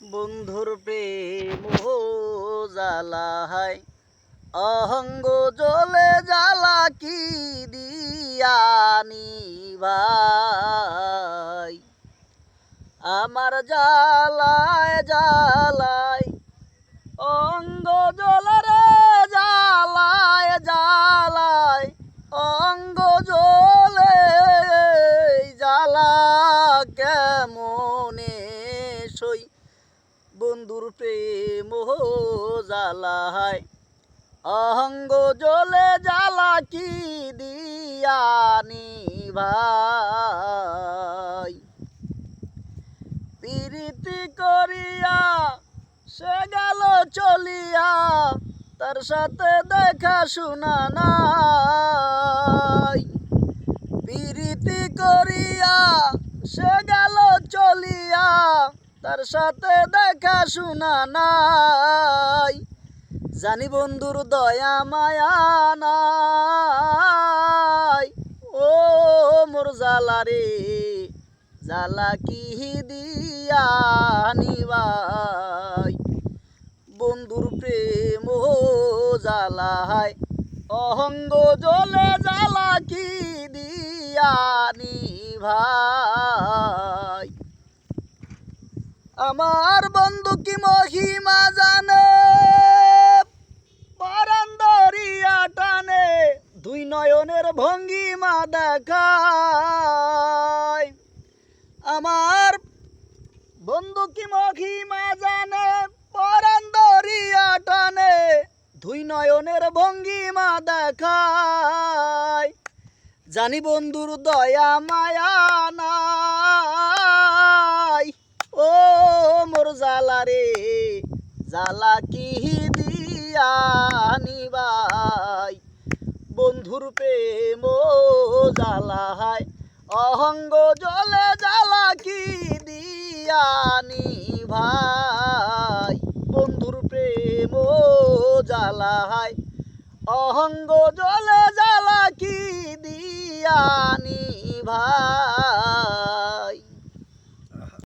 বন্ধুর প্রেম জালাহাই অহঙ্গ জলে জ্বালা কি দিয়ানি ভাই আমার জ্বালায় জ্বালায় বন্ধুর প্রেম জ্বালায়। অহঙ্গ জলে জ্বালা কি দিয়ানি ভাই প্রীতি করিয়া সে গেল চলিয়া, তার সাথে দেখা শোনা নাই। প্রীতি করিয়া সে গেল চলিয়া তার সাথে দেখা শোনা নাই। জানি বন্ধুর দয়া মায়া নাই। ও মোর জালা রে জালা কি দিয়া নিবাই? বন্ধুর প্রেম জালাহায় অহঙ্গ জলে জালা কি দিয়া ভাই আমার বন্ধু কি মহিমা জানে? পারান্দরিয়া টানে দুই নয়নের ভঙ্গিমা দেখায়। আমার বন্ধু কি মহিমা জানে? পরান্দরিয়া টানে দুই নয়নের ভঙ্গিমা দেখায়। জানি বন্ধুর দয়া মায়া নাই ও মোর জালা রে জালা কি দিয়া নিবাই বন্ধুর প্রেম জালাহায় অহঙ্গ জলে জ্বালা কি দিয়ানি ভাই বন্ধুর প্রেম জ্বালাহায় অহঙ্গ জলে জ্বালা কি দিয়ানি ভাই